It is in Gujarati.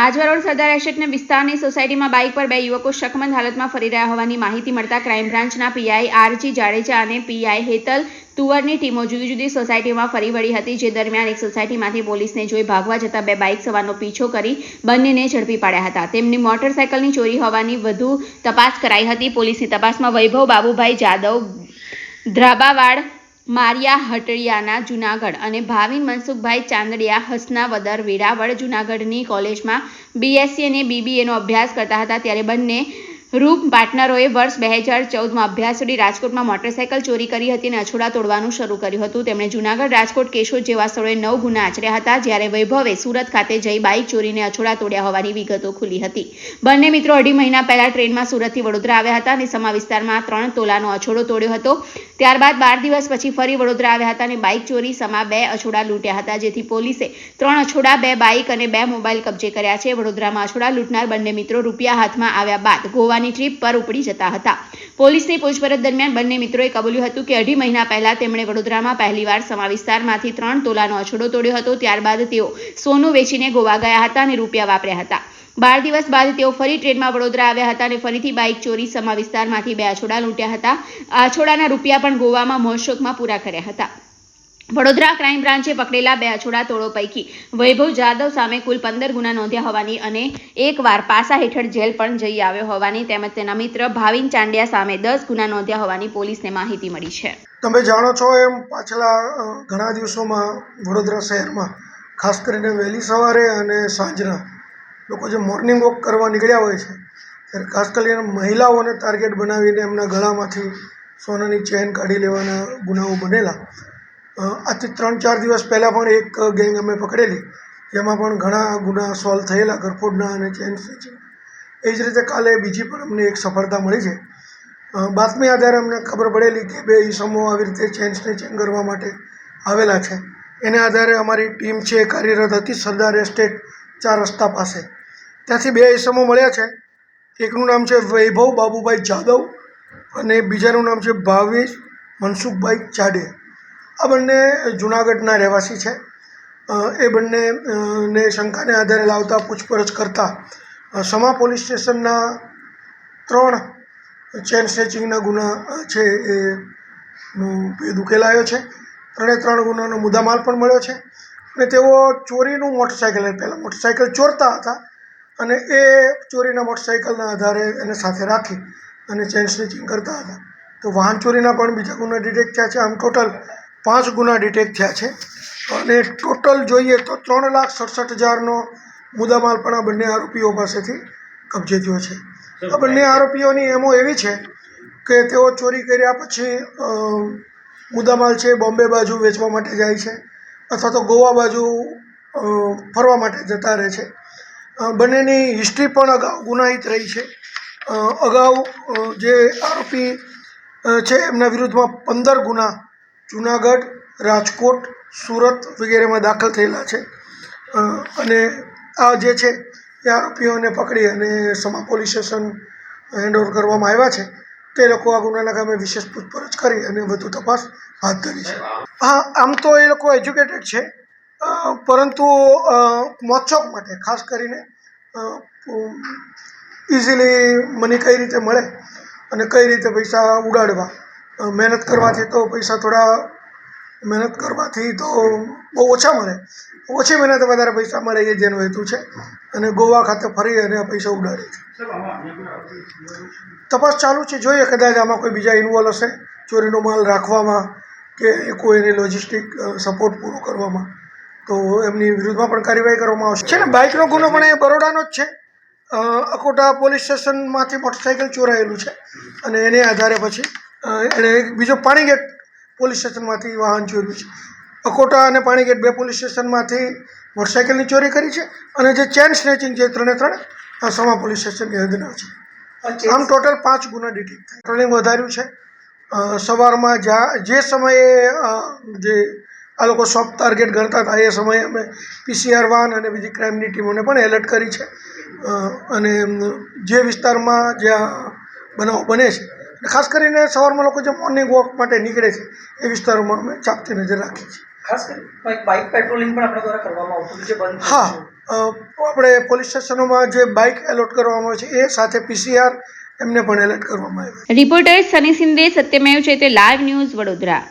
આજવા રોડ સરદાર એસ્ટેટના વિસ્તારની સોસાયટીમાં બાઇક પર બે યુવકો શકમંદ હાલતમાં ફરી રહ્યા હોવાની માહિતી મળતા ક્રાઇમ બ્રાન્ચના પીઆઈ આરજી જાડેજા અને પીઆઈ હેતલ તુવરની ટીમો જુદી જુદી સોસાયટીમાં ફરી વળી હતી, જે દરમિયાન એક સોસાયટીમાંથી પોલીસને જોઈ ભાગવા જતા બે બાઇક સવારનો પીછો કરી બંનેને ઝડપી પાડ્યા હતા. તેમની મોટરસાયકલની ચોરી હોવાની વધુ તપાસ કરાઈ હતી. પોલીસની તપાસમાં વૈભવ બાબુભાઈ જાદવ, ધ્રાબાવાડ મારિયા હટડિયાના જુનાગઢ અને ભાવિન મનસુખભાઈ ચાંદડિયા હસનાવદર વેરાવળ જુનાગઢની કોલેજમાં બીએસસી અને બીબીએનો અભ્યાસ કરતા હતા ત્યારે બંને રૂપ પાર્ટનરોએ વર્ષ બે હજાર ચૌદમાં અભ્યાસ સુધી રાજકોટમાં મોટરસાયકલ ચોરી કરી હતી અને અછોડા તોડવાનું શરૂ કર્યું હતું. તેમણે જુનાગઢ રાજકોટ કેશોદ જેવા સ્થળોએ નવ ગુના આચર્યા હતા, જ્યારે વૈભવે સુરત ખાતે જઈ બાઇક ચોરીને અછોડા તોડ્યા હોવાની વિગતો ખુલી હતી. બંને મિત્રો અઢી મહિના પહેલા ટ્રેનમાં સુરતથી વડોદરા આવ્યા હતા અને સમા વિસ્તારમાં ત્રણ તોલાનો અછોડો તોડ્યો હતો. ત્યારબાદ બાર દિવસ પછી ફરી વડોદરા આવ્યા હતા અને બાઇક ચોરી સમા બે અછોડા લૂંટ્યા હતા, જેથી પોલીસે ત્રણ અછોડા, બે બાઇક અને બે મોબાઈલ કબજે કર્યા છે. વડોદરામાં અછોડા લૂંટનાર બંને મિત્રો રૂપિયા હાથમાં આવ્યા બાદ ગોવાની ટ્રીપ પર ઉપડી જતા હતા. પોલીસની પૂછપરછ દરમિયાન બંને મિત્રોએ કબૂલ્યું હતું કે અઢી મહિના પહેલા તેમણે વડોદરામાં પહેલીવાર સમા વિસ્તારમાંથી ત્રણ તોલાનો અછડો તોડ્યો હતો. ત્યારબાદ તેઓ સોનું વેચીને ગોવા ગયા હતા અને રૂપિયા વાપર્યા હતા. બાર દિવસ બાદ તેઓ ફરી ટ્રેનમાં વડોદરા આવ્યા હતા અને ફરીથી બાઇક ચોરી સમા વિસ્તારમાંથી બે અછોડા લૂંટ્યા હતા. આ અછોડાના રૂપિયા પણ ગોવામાં મોજશોખમાં પૂરા કર્યા હતા. વડોદરા ક્રાઇમ બ્રાન્ચે પકડેલા બે અછોડા તોડો પૈકી વૈભવ જાદવ સામે કુલ પંદર ગુના નોંધ્યા હોવાની અને એકવાર પાસા હેઠળ જેલ પણ જઈ આવ્યો હોવાની તેમજ તેના મિત્ર ભાવિન ચાંડિયા સામે દસ ગુના નોંધ્યા હોવાની પોલીસને માહિતી મળી છે. તમે જાણો છો એમ પાછલા ઘણા દિવસોમાં વડોદરા શહેરમાં ખાસ કરીને વહેલી સવારે અને સાંજના લોકો જે મોર્નિંગ વોક કરવા નીકળ્યા હોય છે, ત્યારે ખાસ કરીને મહિલાઓને ટાર્ગેટ બનાવીને એમના ગળામાંથી સોનાની ચેન કાઢી લેવાના ગુનાઓ બનેલા આજથી ત્રણ ચાર દિવસ પહેલાં પણ એક ગેંગ અમે પકડેલી. જેમાં પણ ઘણા ગુના સોલ્વ થયેલા ગરફોડના અને ચેન સ્નેચિંગ એ જ રીતે કાલે બીજી પણ અમને એક સફળતા મળી છે. બાતમી આધારે અમને ખબર પડેલી કે બે ઈસમો આવી રીતે ચેન સ્નેચિંગ કરવા માટે આવેલા છે. એને આધારે અમારી ટીમ છે, કાર્યરત હતી સરદાર એસ્ટેટ ચાર રસ્તા પાસે. ત્યાંથી બે ઈસમો મળ્યા છે. એકનું નામ છે વૈભવ બાબુભાઈ જાદવ અને બીજાનું નામ છે ભાવેશ મનસુખભાઈ ચાડે. આ બંને જુનાગઢના રહેવાસી છે. એ બંને ને શંકાને આધારે લાવતા પૂછપરછ કરતાં સમા પોલીસ સ્ટેશનના ત્રણ ચેન સ્નેચિંગના ગુના છે એ ભેદ ઉકેલાયો છે. ત્રણે ત્રણ ગુનાનો મુદ્દામાલ પણ મળ્યો છે અને તેઓ ચોરીનું મોટરસાઇકલ પહેલાં મોટરસાઇકલ ચોરતા હતા અને એ ચોરીના મોટરસાઇકલના આધારે એને સાથે રાખી અને ચેન સ્નેચિંગ કરતા હતા. તો વાહન ચોરીના પણ બીજા ગુના ડિટેક્ટ થયા છે. આમ ટોટલ પાંચ ગુના ડિટેક્ટ થયા છે. અને ટોટલ જોઈએ તો ત્રણ લાખ સડસઠ હજારનો મુદ્દામાલ પણ આ બંને આરોપીઓ પાસેથી કબજે થયો છે. આ બંને આરોપીઓની એમો એવી છે કે તેઓ ચોરી કર્યા પછી મુદ્દામાલ છે બોમ્બે બાજુ વેચવા માટે જાય છે અથવા તો ગોવા બાજુ ફરવા માટે જતા રહે છે. બંનેની હિસ્ટ્રી પણ અગાઉ ગુનાહિત રહી છે. અગાઉ જે આરોપી છે એમના વિરુદ્ધમાં પંદર ગુના જુનાગઢ, રાજકોટ, સુરત વગેરેમાં દાખલ થયેલા છે. અને આ જે છે, એ આરોપીઓને પકડી અને સમા પોલીસ સ્ટેશન હેન્ડઓવર કરવામાં આવ્યા છે. તે લોકો આ ગુનાના કામે વિશેષ પૂછપરછ કરી અને વધુ તપાસ હાથ ધરી છે. હા, આમ તો એ લોકો એજ્યુકેટેડ છે પરંતુ મોચોક માટે, ખાસ કરીને ઇઝીલી મની કઈ રીતે મળે અને કઈ રીતે પૈસા ઉડાડવા. મહેનત કરવાથી તો પૈસા થોડા મહેનત કરવાથી તો બહુ ઓછા મળે. ઓછી મહેનતે વધારે પૈસા મળે એ જેનો હેતુ છે. અને ગોવા ખાતે ફરી અને પૈસા ઉડાડે છે. તપાસ ચાલુ છે. જોઈએ કદાચ આમાં કોઈ બીજા ઇન્વોલ્વ હશે ચોરીનો માલ રાખવામાં કે કોઈ એની લોજિસ્ટિક સપોર્ટ પૂરો કરવામાં. તો એમની વિરુદ્ધમાં પણ કાર્યવાહી કરવામાં આવશે. છે ને બાઇકનો ગુનો પણ એ બરોડાનો જ છે. અકોટા પોલીસ સ્ટેશનમાંથી મોટરસાઇકલ ચોરાયેલું છે. અને એને આધારે પછી એણે એક બીજો પાણીગેટ પોલીસ સ્ટેશનમાંથી વાહન ચોર્યું છે. અકોટા અને પાણીગેટ બે પોલીસ સ્ટેશનમાંથી મોટરસાઇકલની ચોરી કરી છે અને જે ચેન સ્નેચિંગ છે ત્રણે ત્રણ આ સમા પોલીસ સ્ટેશનની હદના છે. આમ ટોટલ પાંચ ગુના ડિટેક્ટ થાય. વધાર્યું છે. સવારમાં જ્યાં જે સમયે જે આ લોકો સોફ્ટ ટાર્ગેટ ગણતા હતા એ સમયે અમે પીસીઆર વાન અને બીજી ક્રાઇમની ટીમોને પણ એલર્ટ કરી છે. અને જે વિસ્તારમાં જ્યાં બનાવ બને છે અને ખાસ કરીને સવારમાં લોકો જે મોર્નિંગ વોક માટે નીકળે છે એ વિસ્તારોમાં અમે ચાપતી નજર રાખીએ છીએ. ખાસ કરી બાઇક પેટ્રોલિંગ પણ આપણા દ્વારા કરવામાં આવતું હતું બંધ હા આપણે પોલીસ સ્ટેશનોમાં જે બાઇક એલોટ કરવામાં આવે છે એ સાથે પીસીઆર એમને પણ એલર્ટ કરવામાં આવે છે. રિપોર્ટર સની સિંદે સત્યમેવ છે તે લાઈવ ન્યૂઝ વડોદરા.